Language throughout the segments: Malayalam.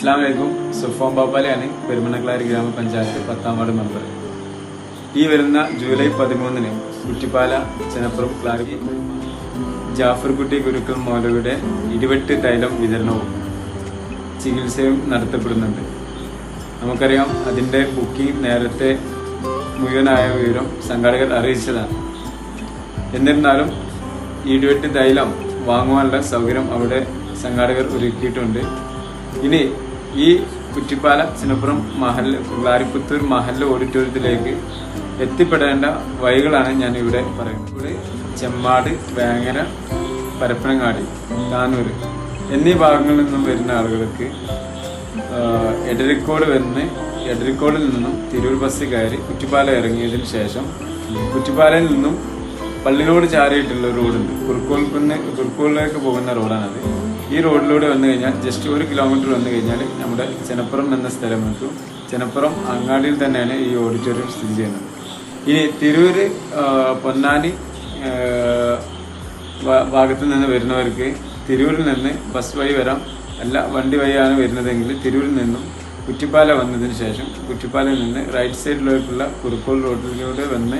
അസ്സാം വലൈക്കും സുഫോം ബാപ്പാലയാണ് പെരുമണക്ലാരി ഗ്രാമപഞ്ചായത്ത് പത്താം വാർഡ് മെമ്പർ. ഈ വരുന്ന ജൂലൈ പതിമൂന്നിന് കുറ്റിപ്പാല ചെനപ്പുറം ക്ലാരി ജാഫർകുട്ടി ഗുരുക്കൾ മൗലവിയുടെ ഇരുവെട്ട് തൈലം വിതരണവും ചികിത്സയും നടത്തപ്പെടുന്നുണ്ട്. നമുക്കറിയാം അതിന്റെ ബുക്കിംഗ് നേരത്തെ മുഴുവനായ വിവരം സംഘാടകർ അറിയിച്ചതാണ്. എന്നിരുന്നാലും ഇടിവെട്ട് തൈലം വാങ്ങുവാനുള്ള സൗകര്യം അവിടെ സംഘാടകർ ഒരുക്കിയിട്ടുണ്ട്. ഇനി ഈ കുറ്റിപ്പാല ചിനപ്പുറം മഹൽ ഗ്ലാരിപ്പുത്തൂർ മഹൽ ഓഡിറ്റോറിയത്തിലേക്ക് എത്തിപ്പെടേണ്ട വഴികളാണ് ഞാൻ ഇവിടെ പറയുന്നത് ചെമ്മാട് വേങ്ങര പരപ്പനങ്ങാടി താനൂർ എന്നീ ഭാഗങ്ങളിൽ നിന്നും വരുന്ന ആളുകൾക്ക് എടരിക്കോട് വന്ന് എടരിക്കോടിൽ നിന്നും തിരൂർ ബസ് കയറി കുറ്റിപ്പാല ഇറങ്ങിയതിന് ശേഷം കുറ്റിപ്പാലയിൽ നിന്നും പള്ളിനോട് ചാരിയിട്ടുള്ള റോഡുണ്ട്. കുറുക്കോൽക്കുന്ന് കുറുക്കോളിലേക്ക് പോകുന്ന റോഡാണത്. ഈ റോഡിലൂടെ വന്നു കഴിഞ്ഞാൽ ജസ്റ്റ് ഒരു കിലോമീറ്റർ വന്നു കഴിഞ്ഞാൽ നമ്മുടെ ചെനപ്പുറം എന്ന സ്ഥലം എത്തും ചെനപ്പുറം അങ്ങാടിയിൽ തന്നെയാണ് ഈ ഓഡിറ്റോറിയം സ്ഥിതി ചെയ്യുന്നത്. ഇനി തിരൂര് പൊന്നാനി ഭാഗത്തു നിന്ന് വരുന്നവർക്ക് തിരൂരിൽ നിന്ന് ബസ് വഴി വരാം. അല്ല വണ്ടി വഴിയാണ് വരുന്നതെങ്കിൽ തിരൂരിൽ നിന്നും കുറ്റിപ്പാല വന്നതിന് ശേഷം കുറ്റിപ്പാലയിൽ നിന്ന് റൈറ്റ് സൈഡിലേക്കുള്ള കുറുക്കോൾ റോഡിലൂടെ വന്ന്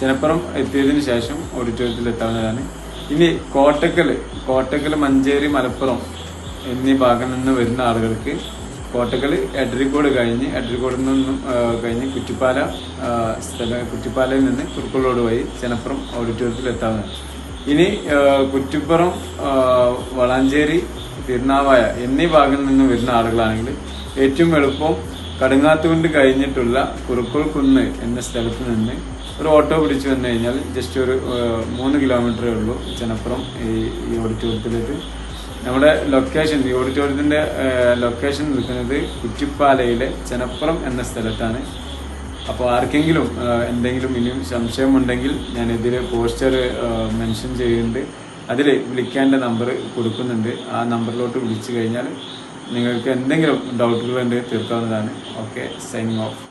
ചെനപ്പുറം എത്തിയതിന് ശേഷം ഓഡിറ്റോറിയത്തിൽ എത്താവുന്നതാണ് ഇനി കോട്ടക്കൽ കോട്ടക്കൽ മഞ്ചേരി മലപ്പുറം എന്നീ ഭാഗം നിന്ന് വരുന്ന ആളുകൾക്ക് കോട്ടക്കൽ എഡ്രിക്കോട് കഴിഞ്ഞ് എഡ്രിക്കോടിൽ നിന്നും കഴിഞ്ഞ് കുറ്റിപ്പാല സ്ഥല കുറ്റിപ്പാലയിൽ നിന്ന് കുറുക്കോൾ റോഡ് വഴി ചെനപ്പുറം ഓഡിറ്റോറിയത്തിൽ എത്താവുന്നതാണ് ഇനി കുറ്റിപ്പുറം വളാഞ്ചേരി തിരുനാവായ എന്നീ ഭാഗങ്ങളിൽ നിന്ന് വരുന്ന ആളുകളാണെങ്കിൽ ഏറ്റവും എളുപ്പം കടുങ്ങാത്തുകൊണ്ട് കഴിഞ്ഞിട്ടുള്ള കുറുക്കോൾ കുന്ന് എന്ന സ്ഥലത്ത് നിന്ന് ഒരു ഓട്ടോ പിടിച്ചു വന്നു കഴിഞ്ഞാൽ ജസ്റ്റ് ഒരു മൂന്ന് കിലോമീറ്ററേ ഉള്ളൂ ചെനപ്പുറം ഈ ഈ ഓഡിറ്റോറിയത്തിലേക്ക് നമ്മുടെ ലൊക്കേഷൻ ഈ ഓഡിറ്റോറിയത്തിന്റെ ലൊക്കേഷൻ നിൽക്കുന്നത് കുറ്റിപ്പാലയിലെ ചെനപ്പുറം എന്ന സ്ഥലത്താണ്. അപ്പോൾ ആർക്കെങ്കിലും എന്തെങ്കിലും ഇനിയും സംശയമുണ്ടെങ്കിൽ ഞാൻ ഇതിൽ പോസ്റ്റർ മെൻഷൻ ചെയ്യുന്നുണ്ട്. അതിൽ വിളിക്കേണ്ട നമ്പർ കൊടുക്കുന്നുണ്ട്. ആ നമ്പറിലോട്ട് വിളിച്ചു കഴിഞ്ഞാൽ നിങ്ങൾക്ക് എന്തെങ്കിലും ഡൗട്ടുകൾ ഉണ്ടെങ്കിൽ തീർക്കാവുന്നതാണ്. Okay signing off